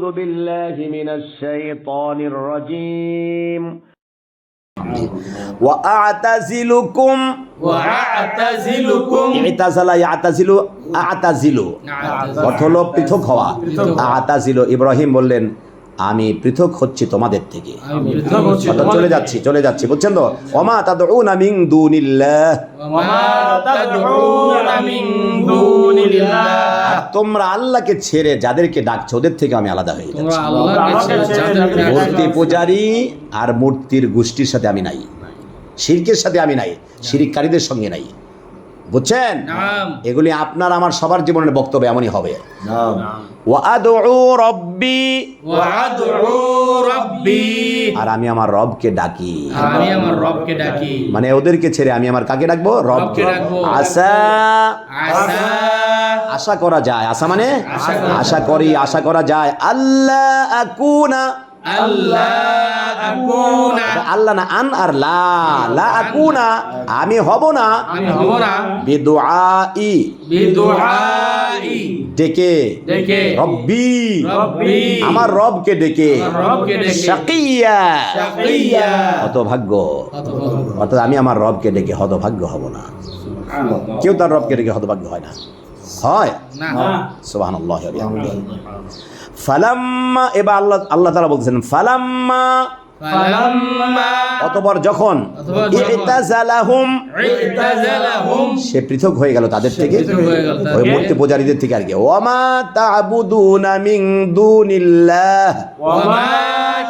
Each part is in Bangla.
أعوذ بالله من الشيطان الرجيم وأعتزلكم وأعتزلكم ইতাজালা ইয়াতাজিলু আতাজিলু অর্থ হলো পৃথক হওয়া আতাজিলু ইব্রাহিম বললেন আমি পৃথক হচ্ছি তোমাদের থেকে। চলে যাচ্ছি চলে যাচ্ছি বুঝছেন তো? অমা তাদউনা মিন দুনিল্লাহ। তোমরা আল্লাহকে ছেড়ে যাদেরকে ডাকছো ওদের থেকে আমি আলাদা হয়ে যাচ্ছি। মূর্তি পূজারি আর মূর্তির গোষ্ঠীর সাথে আমি নাই। শিরকের সাথে আমি নাই। শিরিককারীদের সঙ্গে নাই। বুঝছেন? এগুলি আপনার আমার সবার জীবনের বক্তব্য এমনই হবে। আর আমি আমার রবকে ডাকি। আমি আমার রবকে ডাকি। মানে ওদেরকে ছেড়ে আমি আমার কাকে ডাকবো? রবকে আশা। আশা। করা যায়। আশা মানে? আশা করি আশা করা যায়। আল্লাহ আকুনা আল্লাহ না আন আর লা। লা আকুনা আমি হব না। আমি হব না। বিদুআই। বিদুআই। ডেকে। ডেকে। রব্বি। রব্বি। আমার রবকে ডেকে। আমার রবকে ডেকে। শাকিয়া। হতভাগ্য। অর্থাৎ আমি আমার রবকে ডেকে হতভাগ্য হব না। কেউ তার রবকে ডেকে হতভাগ্য হয় না। হয়। ফালাম্মা এবার আল্লাহ আল্লাহ তাআলা বলছেন ফালাম্মা। অতপর যখন সে পৃথক হয়ে গেল তাদের থেকে। ওই মূর্তি পূজারীদের থেকে আর কি। ওয়ামা তা'বুদুনা মিন দুনিল্লাহ। ওয়ামা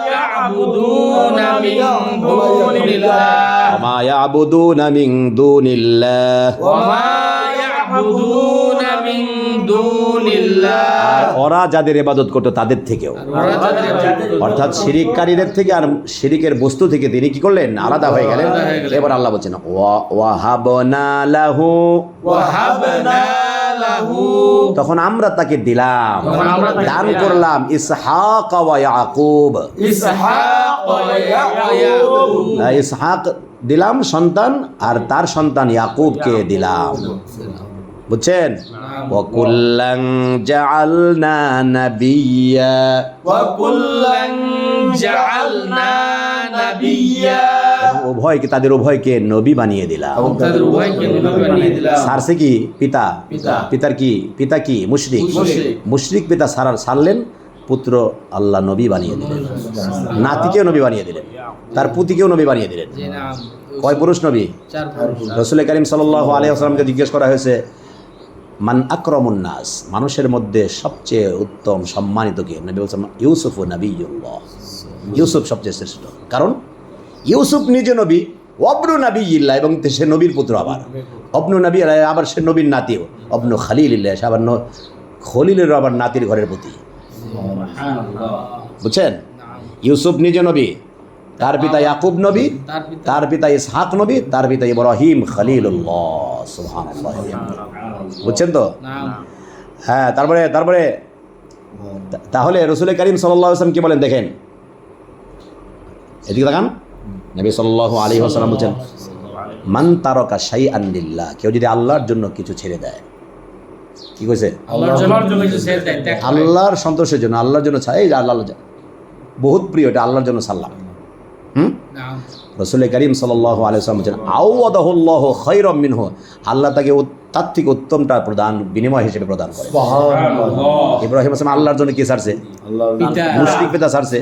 তা'বুদুনা মিন দুনিল্লাহ। ওয়ামা ইয়াবুদুনা মিন দুনিল্লাহ। দুনিল্লাহ আর ওরা যাদের ইবাদত করতো তাদের থেকেও। অর্থাৎ শিরিককারীদের থেকে আর শিরিকের বস্তু থেকে তিনি কি করলেন? আলাদা হয়ে গেলেন। এবার আল্লাহ বলছেন ওয়া- ওয়াহাবনা লাহু। ওয়াহাবনা তখন আমরা তাকে দিলাম। আমরা দান করলাম ইসহাক ওয়া ইয়াকুব। ইসহাক ওয়া ইসহাক দিলাম সন্তান আর তার সন্তান ইয়াকুবকে দিলাম বুঝছেন ওয়াকুল্লাং জাআলনা নাবিয়্যা وكلا جعلنا نبيا উভয়কে তাদের উভয়কে নবী বানিয়ে দিলাম তাদের উভয়কে নবী বানিয়ে দিলাম সারছে কি পিতা পিতা। পিতার কি পিতা কি মুশরিক মুশরিক। মুশরিক পিতা সারার সারলেন পুত্র আল্লাহ নবী বানিয়ে দিলেন। নাতিকেও নবী বানিয়ে দিলেন। তার পুতিকেও নবী বানিয়ে দিলেন। কয় পুরুষ নবী? রসুল করিম সাল আলিয়া আসলামকে জিজ্ঞেস করা হয়েছে মান আক্রমুন্নাস মানুষের মধ্যে সবচেয়ে উত্তম সম্মানিত কে? নবী বলছেন ইউসুফ ও নবীল্লাহ ইউসুফ সবচেয়ে শ্রেষ্ঠ। কারণ ইউসুফ নিজে নবী অব্নু নবী ইল্লা এবং সে নবীর পুত্র আবার। অবনু নবী আবার সে নবীর নাতিও। অবনু খালিল ইল্লা সে আবার খলিলেরও আবার নাতির ঘরের প্রতি বুঝছেন? ইউসুফ নিজে নবী তার পিতা ইয়াকুব নবী তার পিতা। ইসহাক নবী তার পিতা ইব্রাহিম খলিলুল্লাহ সুবহানাল্লাহ। বুঝছেন তো? হ্যাঁ তারপরে তারপরে তাহলে রসুল করিম সাল্লাহ আসলাম কি বলেন দেখেন? এদিকে দেখান নবী সাল্লাহ আলী আসসালাম বলছেন মান তারকা শাই আন্দিল্লাহ কেউ যদি আল্লাহর জন্য কিছু ছেড়ে দেয় কি কইছে? আল্লাহর সন্তোষের জন্য আল্লাহর জন্য ছাই আল্লাহ আল্লাহ বহুত প্রিয় এটা আল্লাহর জন্য সাল্লাম। হুম? রসুল করিম সাল আলিয়াল্লাম বলছেন আউ্লাহ খৈরম মিনহ। আল্লাহ তাকে তার থেকে উত্তমটা প্রদান বিনিময় হিসেবে প্রদান করে। ইব্রাহিম আসলাম আল্লাহর জন্য কি সারছে পিতা। মুশরিক পিতা সারছে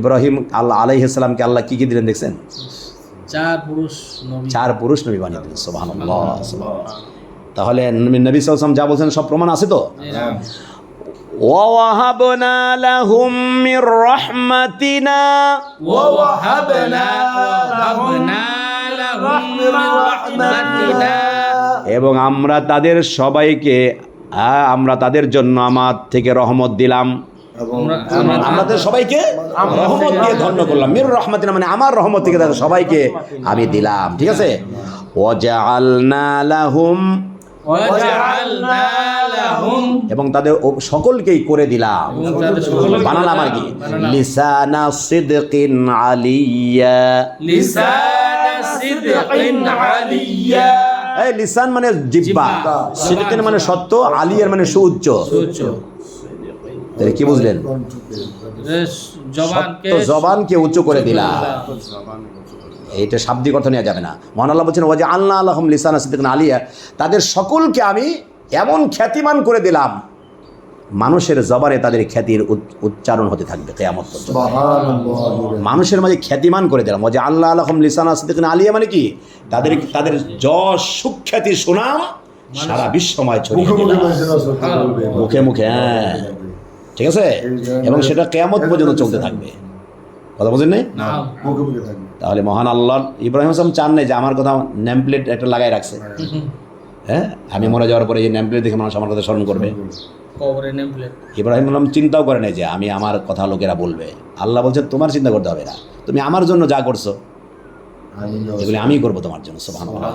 ইব্রাহিম আল্লাহ আলাইহিসসালামকে আল্লাহ কি কি দিলেন দেখছেন? চার পুরুষ নবী। চার পুরুষ নবী বানিয়ে দিলেন সুবহানাল্লাহ। তাহলে নবী- নবী সাল্লাম যা বলছেন সব প্রমাণ আছে তো যে নাম ووهبنا لهم من رحمتنا ووهبنا وهبنا لهم من رحمتنا এবং আমরা তাদের সবাইকে আ- আমরা তাদের জন্য আমার থেকে রহমত দিলাম আমরা- আমরা- আমাদের সবাইকে রহমত দিয়ে ধন্য করলাম মির রহমতিনা মানে আমার রহমত থেকে তাদের সবাইকে আমি দিলাম ঠিক আছে ওয়াজআলনা লাহুম وجعلنا لهم এবং তাদের সকলকেই করে দিলাম। বানালাম আর কি? লিসানা সিদ্দিন আলিয়া। লিসানা সিদ্দিন আলিয়া। এই লিসান মানে জিব্বা। সিদ্দিন মানে সত্য আলিয়ার মানে সুউচ্চ। কি বুঝলেন? জবানকে উচ্চ করে দিলাম। এইটা শাব্দিক অর্থ নেওয়া যাবে না। মহান আল্লাহ বলছেন ওয়াজে আল্লাহ আলহম লিসান সিদ্দিক আলিয়া। তাদের সকলকে আমি এমন খ্যাতিমান করে দিলাম মানুষের জবানে তাদের খ্যাতির উচ- উচ্চারণ হতে থাকবে কেয়ামত মানুষের মাঝে খ্যাতিমান করে দিলাম। ওয়াজে আল্লাহ আলহম লিসান সিদ্দিক আলিয়া মানে কি? তাদের তাদের যশ সুখ্যাতি সুনাম সারা বিশ্বময় ছড়িয়ে মুখে মুখে হ্যাঁ। ঠিক আছে? এবং সেটা কেয়ামত পর্যন্ত চলতে থাকবে। কথা বুঝেন নাই? তাহলে মহান আল্লাহ ইব্রাহিম আসলাম চান নাই যে আমার কথা নেমপ্লেট একটা লাগাই রাখছে। হ্যাঁ? আমি মরে যাওয়ার পরে এই নেমপ্লেট দেখে মানুষ আমার কথা স্মরণ করবে। ইব্রাহিম আলম চিন্তাও করে নাই যে আমি আমার কথা লোকেরা বলবে। আল্লাহ বলছে তোমার চিন্তা করতে হবে না। তুমি আমার জন্য যা করছ এগুলি আমি করব তোমার জন্য সুবহানাল্লাহ।